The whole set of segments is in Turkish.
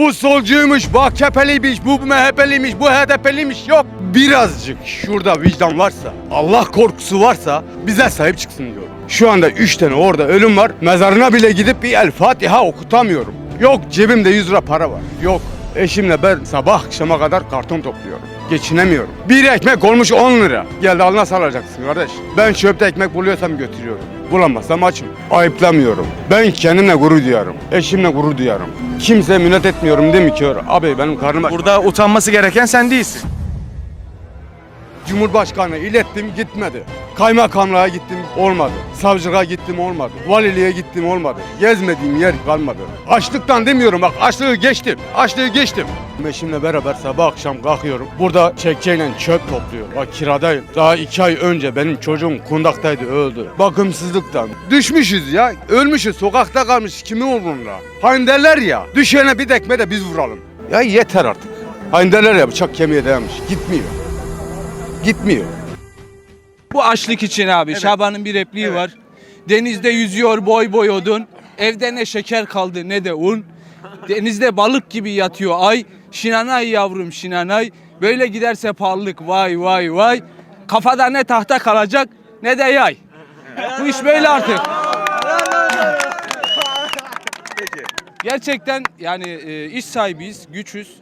Bu solcuymuş, bu AKP'liymiş, bu MHP'liymiş, bu HDP'liymiş yok. Birazcık şurada vicdan varsa, Allah korkusu varsa bize sahip çıksın diyorum. Şu anda 3 tane orada ölüm var. Mezarına bile gidip bir El Fatiha okutamıyorum. Yok cebimde 100 lira para var. Yok. Eşimle ben sabah akşama kadar karton topluyorum. Geçinemiyorum. Bir ekmek olmuş 10 lira. Geldi al nasıl alacaksın kardeş? Ben çöpte ekmek buluyorsam götürüyorum. Bulamazsam açım. Ayıplamıyorum. Ben kendimle gurur duyarım. Eşimle gurur duyarım. Kimseye minnet etmiyorum değil mi ki? Abi benim karnım aç. Burada utanması gereken sen değilsin. Cumhurbaşkanı ilettim gitmedi. Kaymakamlığa gittim olmadı. Savcılığa gittim olmadı. Valiliğe gittim olmadı. Gezmediğim yer kalmadı. Açlıktan demiyorum bak açlığı geçtim. Açlığı geçtim. Eşimle beraber sabah akşam kalkıyorum. Burada çekçeyle çöp topluyor. Bak kiradayım. Daha iki ay önce benim çocuğum kundaktaydı öldü. Bakımsızlıktan. Düşmüşüz ya. Ölmüşüz. Sokakta kalmış. Kimin umurunda? Hani derler ya. Düşene bir dekme de biz vuralım. Ya yeter artık. Hani derler ya bıçak kemiğe dayanmış. Gitmiyor. Gitmiyor. Bu açlık için abi. Şaban'ın bir repliği var. Denizde yüzüyor boy boy odun. Evde ne şeker kaldı ne de un. Denizde balık gibi yatıyor ay. Şinanay yavrum şinanay. Böyle giderse pahalılık vay vay vay. Kafada ne tahta kalacak ne de yay. Bu iş böyle artık. Gerçekten yani e, iş sahibiyiz, güçüz.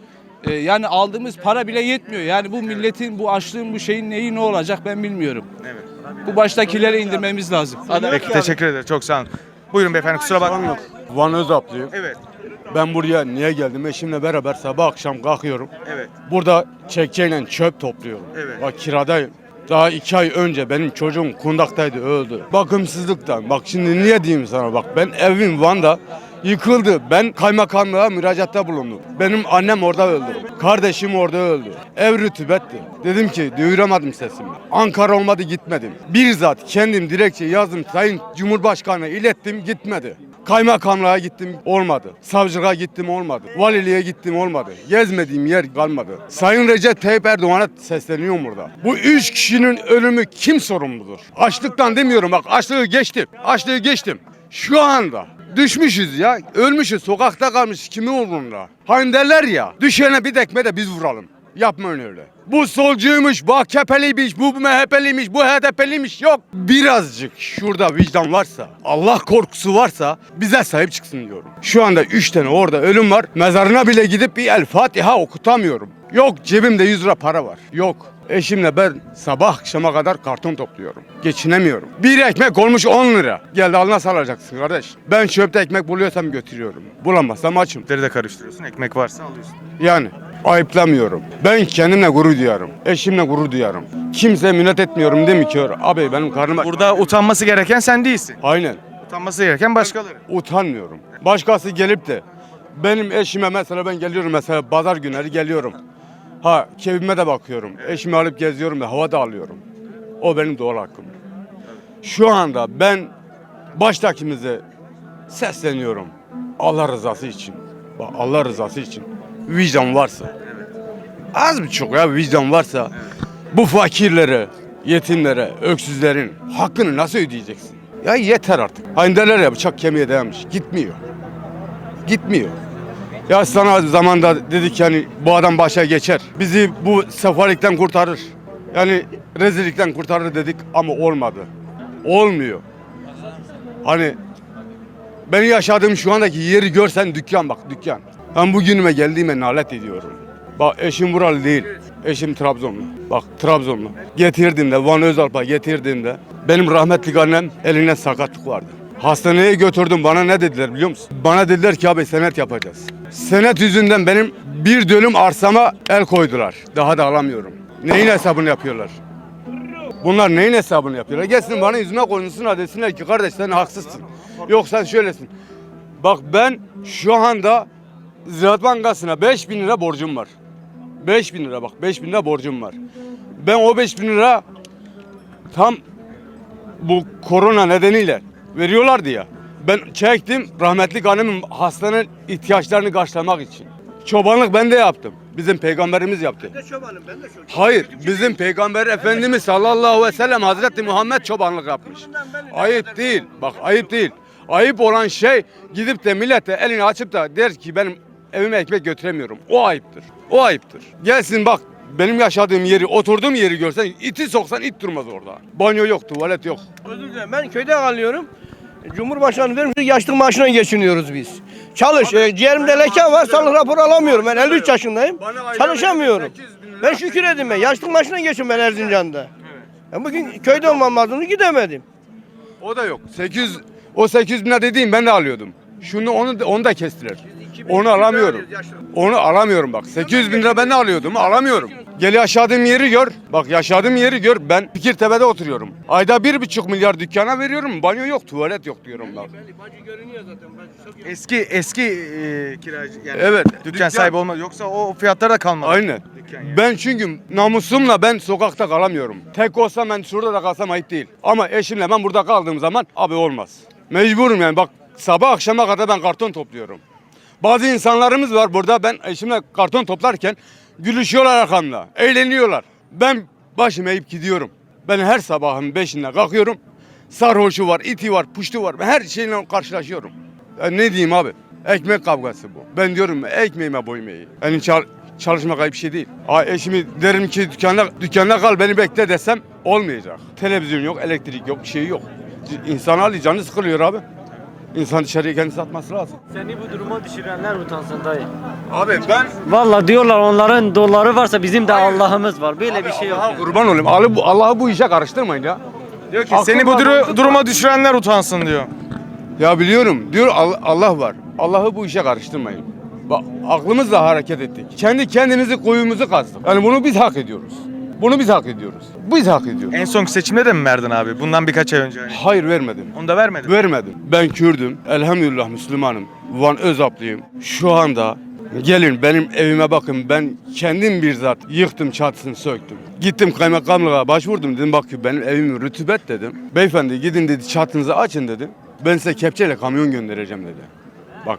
E, yani aldığımız para bile yetmiyor. Yani bu milletin, bu açlığın, bu şeyin neyi ne olacak ben bilmiyorum. Bu baştakilere indirmemiz lazım. Peki teşekkür ederim. Çok sağ olun. Buyurun beyefendi kusura bakmayın. Van Özaplıyım. Evet. Ben buraya niye geldim? Eşimle beraber sabah akşam kalkıyorum. Evet. Burada çekçeyle çöp topluyorum. Evet. Bak kiradayım. Daha iki ay önce benim çocuğum kundaktaydı öldü. Bakımsızlıktan. Bak şimdi niye diyeyim sana bak ben evim Van'da yıkıldı. Ben kaymakamlığa müracaatta bulundum. Benim annem orada öldü. Kardeşim orada öldü. Ev rütübetti. Dedim ki duyuramadım sesimi. Ankara olmadı gitmedim. Bizzat kendim dilekçe yazdım Sayın Cumhurbaşkanı ilettim gitmedi. Kaymakamlığa gittim olmadı. Savcılığa gittim olmadı. Valiliğe gittim olmadı. Gezmediğim yer kalmadı. Sayın Recep Tayyip Erdoğan'a sesleniyorum burada. Bu üç kişinin ölümü kim sorumludur? Açlıktan demiyorum bak açlığı geçtim. Açlığı geçtim. Şu anda düşmüşüz ya. Ölmüşüz. Sokakta kalmış kimin umurunda? Hani derler ya. Düşene bir dekme de biz vuralım. Yapmayın öyle. Bu solcuymuş, bu AKP'liymiş, bu MHP'liymiş, bu HDP'liymiş yok. Birazcık şurada vicdan varsa, Allah korkusu varsa bize sahip çıksın diyorum. Şu anda 3 tane orada ölüm var. Mezarına bile gidip bir El Fatiha okutamıyorum. Yok cebimde 100 lira para var. Yok. Eşimle ben sabah akşama kadar karton topluyorum. Geçinemiyorum. Bir ekmek olmuş 10 lira. Geldi al nasıl alacaksın kardeş? Ben çöpte ekmek buluyorsam götürüyorum. Bulamazsam açım. Leri de karıştırıyorsun. Ekmek varsa alıyorsun. Yani ayıplamıyorum. Ben kendimle gurur duyarım. Eşimle gurur duyarım. Kimseye minnet etmiyorum değil mi ki? Abi benim karnım. Burada utanması gereken sen değilsin. Aynen. Utanması gereken başkaları. Utanmıyorum. Başkası gelip de benim eşime mesela ben geliyorum mesela pazar günleri geliyorum. Ha keyfime de bakıyorum. Eşimi alıp geziyorum da hava da alıyorum. O benim doğal hakkım. Şu anda ben baştakimize sesleniyorum. Allah rızası için. Bak Allah rızası için. Vicdan varsa. Az bir çok ya vicdan varsa. Bu fakirlere, yetimlere, öksüzlerin hakkını nasıl ödeyeceksin? Ya yeter artık. Hani derler ya bıçak kemiğe dayanmış. Gitmiyor. Gitmiyor. Ya sana zamanda dedik yani bu adam başa geçer. Bizi bu sefalikten kurtarır. Yani rezillikten kurtarır dedik ama olmadı. Olmuyor. Hani ben yaşadığım şu andaki yeri görsen dükkan bak dükkan. Ben bugünüme geldiğime nalet ediyorum. Bak eşim buralı değil. Eşim Trabzonlu. Bak Trabzonlu. Getirdiğimde Van Özalp'a getirdiğimde benim rahmetli annem eline sakatlık vardı. Hastaneye götürdüm bana ne dediler biliyor musun? Bana dediler ki abi senet yapacağız. Senet yüzünden benim bir dönüm arsama el koydular. Daha da alamıyorum. Neyin hesabını yapıyorlar? Bunlar neyin hesabını yapıyorlar? Gelsin bana yüzüme koyunsun desinler ki kardeş sen haksızsın. Yok sen şöylesin. Bak ben şu anda Ziraat Bankası'na 5 bin lira borcum var. 5 bin lira bak 5 bin lira borcum var. Ben o 5 bin lira tam bu korona nedeniyle veriyorlardı ya. Ben çektim rahmetli annemin hastane ihtiyaçlarını karşılamak için. Çobanlık ben de yaptım. Bizim peygamberimiz yaptı. Hayır, bizim peygamber efendimiz sallallahu aleyhi ve sellem Hazreti Muhammed çobanlık yapmış. Ayıp değil. Bak ayıp değil. Ayıp olan şey gidip de millete elini açıp da der ki benim evime ekmek götüremiyorum. O ayıptır. O ayıptır. Gelsin bak benim yaşadığım yeri, oturduğum yeri görsen iti soksan it durmaz orada. Banyo yok, tuvalet yok. Özür dilerim. Ben köyde kalıyorum. Cumhurbaşkanı vermiş yaşlık maaşına geçiniyoruz biz. Çalış. E, ciğerimde leke var. Sağlık raporu alamıyorum. Ben 53 yaşındayım. Çalışamıyorum. 800 bin lira Ben şükür edin ben. Yaşlık maaşına geçiyorum ben Erzincan'da. Ben bugün köyde olmam lazımdı gidemedim. O da yok. 800 o 800 bin lira dediğim ben de alıyordum. Şunu onu onu da kestiler. Onu alamıyorum. Onu alamıyorum bak. 800 bin lira ben de alıyordum. Alamıyorum. Gel yaşadığım yeri gör. Bak yaşadığım yeri gör. Ben Fikirtepe'de oturuyorum. Ayda bir buçuk milyar dükkana veriyorum. Banyo yok, tuvalet yok diyorum bak. Eski eski e, kiracı yani Evet, dükkan, dükkan- sahibi olmaz. Yoksa o fiyatlara da kalmadı. Aynen. Dükkan yani. Ben çünkü namusumla ben sokakta kalamıyorum. Tek olsam ben şurada da kalsam ayıp değil. Ama eşimle ben burada kaldığım zaman abi olmaz. Mecburum yani bak sabah akşama kadar ben karton topluyorum. Bazı insanlarımız var burada ben eşimle karton toplarken gülüşüyorlar arkamda. Eğleniyorlar. Ben başım eğip gidiyorum. Ben her sabahın beşinde kalkıyorum. Sarhoşu var, iti var, puştu var. Ben her şeyle karşılaşıyorum. Ya ne diyeyim abi? Ekmek kavgası bu. Ben diyorum ekmeğime eğ. Yani çal- çalışmak ayıp şey değil. Aa, eşimi derim ki dükkanda, dükkanda kal beni bekle desem olmayacak. Televizyon yok, elektrik yok, bir şey yok. İnsan hali canı sıkılıyor abi. İnsan dışarıya kendisi satması lazım. Seni bu duruma düşürenler utansın dayı. Abi ben Valla diyorlar onların doları varsa bizim de Allah'ımız var. Böyle bir şey yok. Allah'a kurban olayım. Allah'ı bu, Allah'ı bu işe karıştırmayın ya. Diyor ki seni bu duru- duruma düşürenler utansın diyor. Ya biliyorum. Diyor Allah, Allah var. Allah'ı bu işe karıştırmayın. Bak aklımızla hareket ettik. Kendi kendimizi kuyumuzu kazdık. Yani bunu biz hak ediyoruz. Bunu biz hak ediyoruz. Biz hak ediyoruz. En son seçimde de mi verdin abi? Bundan birkaç ay önce. Hayır vermedim. Onu da vermedin. Vermedim. Ben Kürdüm. Elhamdülillah Müslümanım. Van Özaplıyım. Şu anda gelin benim evime bakın. Ben kendim bir zat yıktım çatısını söktüm. Gittim kaymakamlığa başvurdum dedim bak benim evim rütübet dedim. Beyefendi gidin dedi çatınızı açın dedi. Ben size kepçeyle kamyon göndereceğim dedi. Bak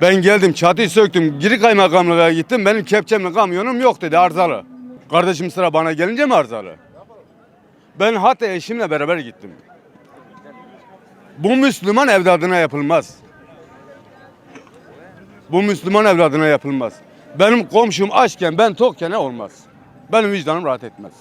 ben geldim çatıyı söktüm geri kaymakamlığa gittim benim kepçemle kamyonum yok dedi arızalı. Kardeşim sıra bana gelince mi arızalı? Ben hatta eşimle beraber gittim. Bu Müslüman evladına yapılmaz. Bu Müslüman evladına yapılmaz. Benim komşum açken ben tokken olmaz. Benim vicdanım rahat etmez.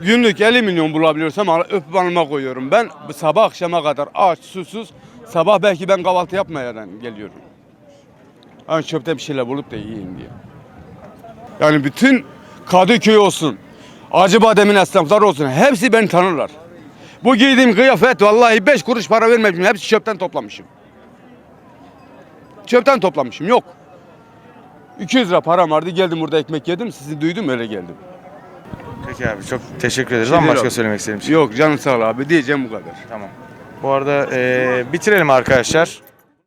Günlük 50 milyon bulabiliyorsam öpüp alnıma koyuyorum. Ben sabah akşama kadar aç, susuz, sabah belki ben kahvaltı yapmayadan geliyorum. Yani çöpte bir şeyler bulup da yiyeyim diye. Yani bütün Kadıköy olsun, Acıbadem'in esnafları olsun hepsi beni tanırlar. Bu giydiğim kıyafet vallahi 5 kuruş para vermemişim. Hepsi çöpten toplamışım. Çöpten toplamışım. Yok. 200 lira param vardı. Geldim burada ekmek yedim. Sizi duydum öyle geldim. Peki abi çok teşekkür ederiz. Değil başka abi. söylemek istediğim şey? Yok canım sağ ol abi. Diyeceğim bu kadar. Tamam. Bu arada eee, bitirelim arkadaşlar.